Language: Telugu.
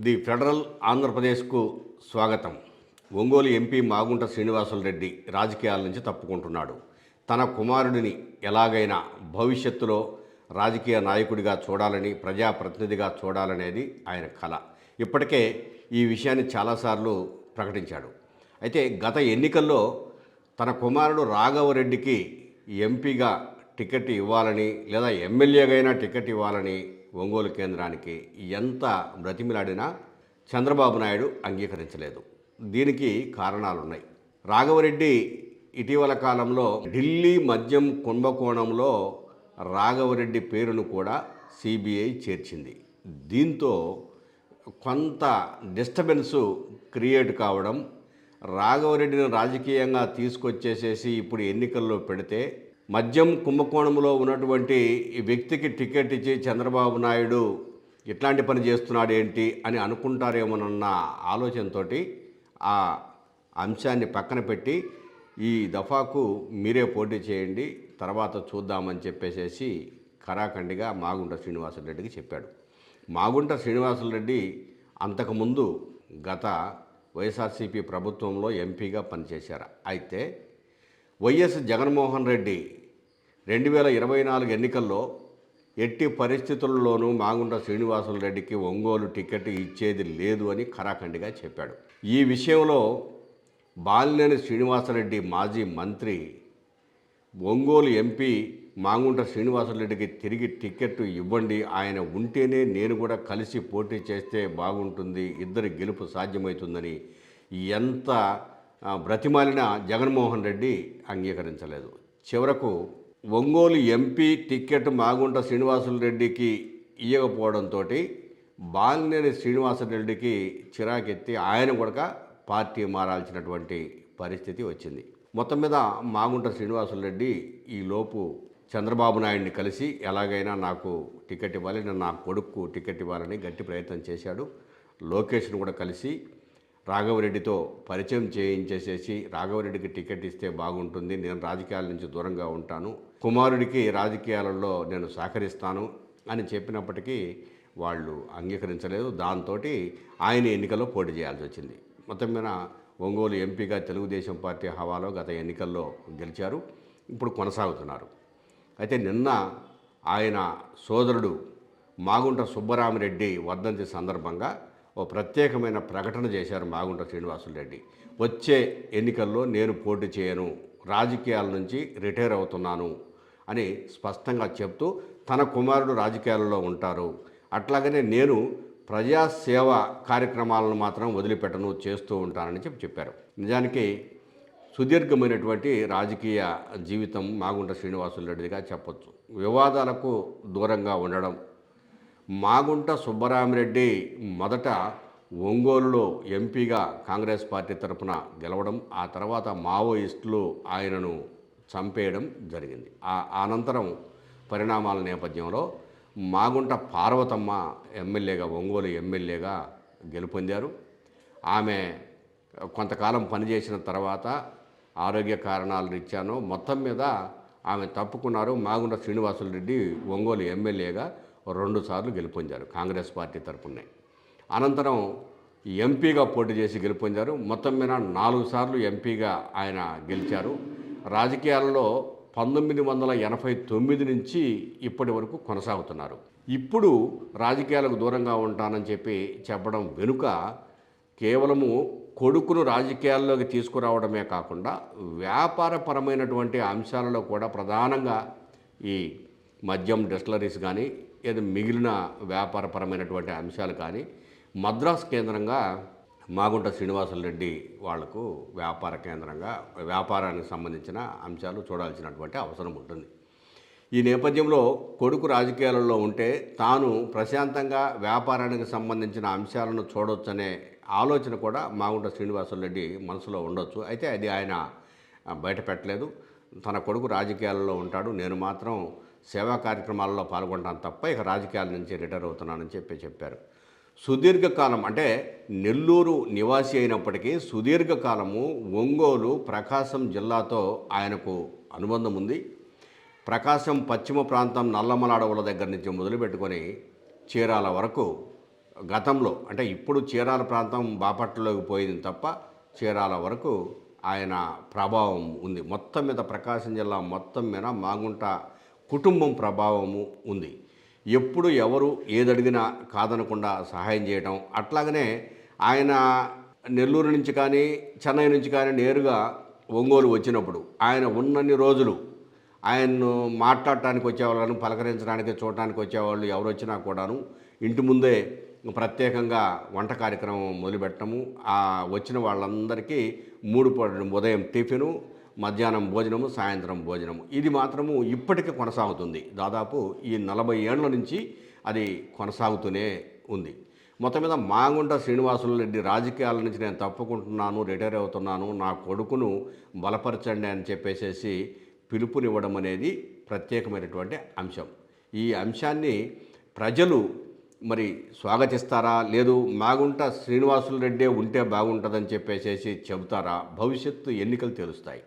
ది ఫెడరల్ ఆంధ్రప్రదేశ్కు స్వాగతం. ఒంగోలు ఎంపీ మాగుంట శ్రీనివాసులరెడ్డి రాజకీయాల నుంచి తప్పుకుంటున్నాడు. తన కుమారుడిని ఎలాగైనా భవిష్యత్తులో రాజకీయ నాయకుడిగా చూడాలని ప్రజాప్రతినిధిగా చూడాలనేది ఆయన కళ ఇప్పటికే ఈ విషయాన్ని చాలాసార్లు ప్రకటించాడు. అయితే గత ఎన్నికల్లో తన కుమారుడు రాఘవరెడ్డికి ఎంపీగా టికెట్ ఇవ్వాలని లేదా ఎమ్మెల్యేగైనా టికెట్ ఇవ్వాలని ఒంగోలు కేంద్రానికి ఎంత బ్రతిమిలాడినా చంద్రబాబు నాయుడు అంగీకరించలేదు. దీనికి కారణాలున్నాయి. రాఘవరెడ్డి ఇటీవల కాలంలో ఢిల్లీ మద్యం కుంభకోణంలో రాఘవరెడ్డి పేరును కూడా సిబిఐ చేర్చింది. దీంతో కొంత డిస్టర్బెన్స్ క్రియేట్ కావడం రాఘవరెడ్డిని రాజకీయంగా తీసుకొచ్చేసేసి ఇప్పుడు ఎన్నికల్లో పెడితే మద్యం కుంభకోణంలో ఉన్నటువంటి ఈ వ్యక్తికి టికెట్ ఇచ్చి చంద్రబాబు నాయుడు ఇట్లాంటి పని చేస్తున్నాడు ఏంటి అని అనుకుంటారేమోనన్న ఆలోచనతో ఆ అంశాన్ని పక్కన పెట్టి ఈ దఫాకు మీరే పోటీ చేయండి తర్వాత చూద్దామని చెప్పేసేసి కరాఖండిగా మాగుంట శ్రీనివాసరెడ్డికి చెప్పాడు. మాగుంట శ్రీనివాసరెడ్డి అంతకుముందు గత వైఎస్ఆర్సీపీ ప్రభుత్వంలో ఎంపీగా పనిచేశారు. అయితే వైఎస్ జగన్మోహన్ రెడ్డి రెండు వేల ఇరవై నాలుగు ఎన్నికల్లో ఎట్టి పరిస్థితుల్లోనూ మాగుంట శ్రీనివాసులు రెడ్డికి ఒంగోలు టికెట్ ఇచ్చేది లేదు అని ఖరాఖండిగా చెప్పాడు. ఈ విషయంలో బాలినేని శ్రీనివాసరెడ్డి మాజీ మంత్రి ఒంగోలు ఎంపీ మాగుంట శ్రీనివాసరెడ్డికి తిరిగి టికెట్ ఇవ్వండి ఆయన ఉంటేనే నేను కూడా కలిసి పోటీ చేస్తే బాగుంటుంది ఇద్దరి గెలుపు సాధ్యమవుతుందని ఎంత బ్రతిమాలిన జగన్మోహన్ రెడ్డి అంగీకరించలేదు. చివరకు ఒంగోలు ఎంపీ టిక్కెట్ మాగుంట శ్రీనివాసులు రెడ్డికి ఇవ్వకపోవడంతో బాలినేని శ్రీనివాసరెడ్డికి చిరాకెత్తి ఆయన కూడా పార్టీ మారాల్సినటువంటి పరిస్థితి వచ్చింది. మొత్తం మీద మాగుంట శ్రీనివాసులు రెడ్డి ఈ లోపు చంద్రబాబు నాయుడిని కలిసి ఎలాగైనా నాకు టికెట్ ఇవ్వాలి నా కొడుకు టికెట్ ఇవ్వాలని గట్టి ప్రయత్నం చేశాడు. లోకేష్ను కూడా కలిసి రాఘవరెడ్డితో పరిచయం చేయించేసేసి రాఘవరెడ్డికి టికెట్ ఇస్తే బాగుంటుంది. నేను రాజకీయాల నుంచి దూరంగా ఉంటాను. కుమారుడికి రాజకీయాలలో నేను సహకరిస్తాను అని చెప్పినప్పటికీ వాళ్ళు అంగీకరించలేదు. దాంతో ఆయన ఎన్నికల్లో పోటీ చేయాల్సి వచ్చింది. మొత్తం మీద ఒంగోలు ఎంపీగా తెలుగుదేశం పార్టీ హవాలో గత ఎన్నికల్లో గెలిచారు. ఇప్పుడు కొనసాగుతున్నారు. అయితే నిన్న ఆయన సోదరుడు మాగుంట సుబ్బరామిరెడ్డి వర్ధంతి సందర్భంగా ఓ ప్రత్యేకమైన ప్రకటన చేశారు మాగుంట శ్రీనివాసులరెడ్డి వచ్చే ఎన్నికల్లో నేను పోటీ చేయను రాజకీయాల నుంచి రిటైర్ అవుతున్నాను అని స్పష్టంగా చెప్తూ తన కుమారుడు రాజకీయాలలో ఉంటారు. అట్లాగనే నేను ప్రజాసేవ కార్యక్రమాలను మాత్రం వదిలిపెట్టను చేస్తూ ఉంటానని చెప్పి చెప్పారు. నిజానికి సుదీర్ఘమైనటువంటి రాజకీయ జీవితం మాగుంట శ్రీనివాసులు రెడ్డిగా చెప్పొచ్చు. వివాదాలకు దూరంగా ఉండడం మాగుంట సుబ్బరామిరెడ్డి మొదట ఒంగోలులో ఎంపీగా కాంగ్రెస్ పార్టీ తరఫున గెలవడం ఆ తర్వాత మావోయిస్టులు ఆయనను చంపేయడం జరిగింది. ఆ అనంతరం పరిణామాల నేపథ్యంలో మాగుంట పార్వతమ్మ ఎమ్మెల్యేగా ఒంగోలు ఎమ్మెల్యేగా గెలుపొందారు. ఆమె కొంతకాలం పనిచేసిన తర్వాత ఆరోగ్య కారణాలు ఇచ్చాను మొత్తం మీద ఆమె తప్పుకున్నారు. మాగుంట శ్రీనివాసులు రెడ్డి ఒంగోలు ఎమ్మెల్యేగా రెండుసార్లు గెలుపొందారు కాంగ్రెస్ పార్టీ తరపునే. అనంతరం ఎంపీగా పోటీ చేసి గెలుపొందారు. మొత్తం మీద నాలుగు సార్లు ఎంపీగా ఆయన గెలిచారు. రాజకీయాలలో పంతొమ్మిది వందల ఎనభై తొమ్మిది నుంచి ఇప్పటి వరకు కొనసాగుతున్నారు. ఇప్పుడు రాజకీయాలకు దూరంగా ఉంటానని చెప్పి చెప్పడం వెనుక కేవలము కొడుకును రాజకీయాల్లోకి తీసుకురావడమే కాకుండా వ్యాపారపరమైనటువంటి అంశాలలో కూడా ప్రధానంగా ఈ మద్యం డిస్టిలరీస్ కానీ ఏదో మిగిలిన వ్యాపారపరమైనటువంటి అంశాలు కానీ మద్రాస్ కేంద్రంగా మాగుంట శ్రీనివాసరెడ్డి వాళ్ళకు వ్యాపార కేంద్రంగా వ్యాపారానికి సంబంధించిన అంశాలు చూడాల్సినటువంటి అవసరం ఉంటుంది. ఈ నేపథ్యంలో కొడుకు రాజకీయాలలో ఉంటే తాను ప్రశాంతంగా వ్యాపారానికి సంబంధించిన అంశాలను చూడొచ్చనే ఆలోచన కూడా మాగుంట శ్రీనివాసరెడ్డి మనసులో ఉండొచ్చు. అయితే అది ఆయన బయటపెట్టలేదు బయట పెట్టలేదు. తన కొడుకు రాజకీయాలలో ఉంటాడు. నేను మాత్రం సేవా కార్యక్రమాల్లో పాల్గొంటాను తప్ప ఇక రాజకీయాల నుంచి రిటైర్ అవుతున్నానని చెప్పి చెప్పారు. సుదీర్ఘకాలం అంటే నెల్లూరు నివాసి అయినప్పటికీ సుదీర్ఘకాలము ఒంగోలు ప్రకాశం జిల్లాతో ఆయనకు అనుబంధం ఉంది. ప్రకాశం పశ్చిమ ప్రాంతం నల్లమల అడవుల దగ్గర నుంచి మొదలుపెట్టుకొని చీరాల వరకు గతంలో అంటే ఇప్పుడు చీరాల ప్రాంతం బాపట్లలోకి పోయింది తప్ప చీరాల వరకు ఆయన ప్రభావం ఉంది. మొత్తం మీద ప్రకాశం జిల్లా మొత్తం మీద మాగుంట కుటుంబం ప్రభావము ఉంది. ఎప్పుడు ఎవరు ఏదడిగినా కాదనకుండా సహాయం చేయడం అట్లాగనే ఆయన నెల్లూరు నుంచి కానీ చెన్నై నుంచి కానీ నేరుగా ఒంగోలు వచ్చినప్పుడు ఆయన ఉన్నన్ని రోజులు ఆయన్ను మాట్లాడటానికి వచ్చేవాళ్ళను పలకరించడానికి చూడటానికి వచ్చేవాళ్ళు ఎవరు వచ్చినా కూడాను ఇంటి ముందే ప్రత్యేకంగా వంట కార్యక్రమం మొదలుపెట్టము ఆ వచ్చిన వాళ్ళందరికీ మూడు ఉదయం టిఫిను మధ్యాహ్నం భోజనము సాయంత్రం భోజనము. ఇది మాత్రము ఇప్పటికీ కొనసాగుతుంది. దాదాపు ఈ నలభై ఏళ్ళ నుంచి అది కొనసాగుతూనే ఉంది. మొత్తం మీద మాగుంట శ్రీనివాసులు రెడ్డి రాజకీయాల నుంచి నేను తప్పుకుంటున్నాను రిటైర్ అవుతున్నాను నా కొడుకును బలపరచండి అని చెప్పేసేసి పిలుపునివ్వడం అనేది ప్రత్యేకమైనటువంటి అంశం. ఈ అంశాన్ని ప్రజలు మరి స్వాగతిస్తారా? లేదు మాగుంట శ్రీనివాసులు రెడ్డే ఉంటే బాగుంటుందని చెప్పేసేసి చెబుతారా? భవిష్యత్తు ఎన్నికలు తెలుస్తాయి.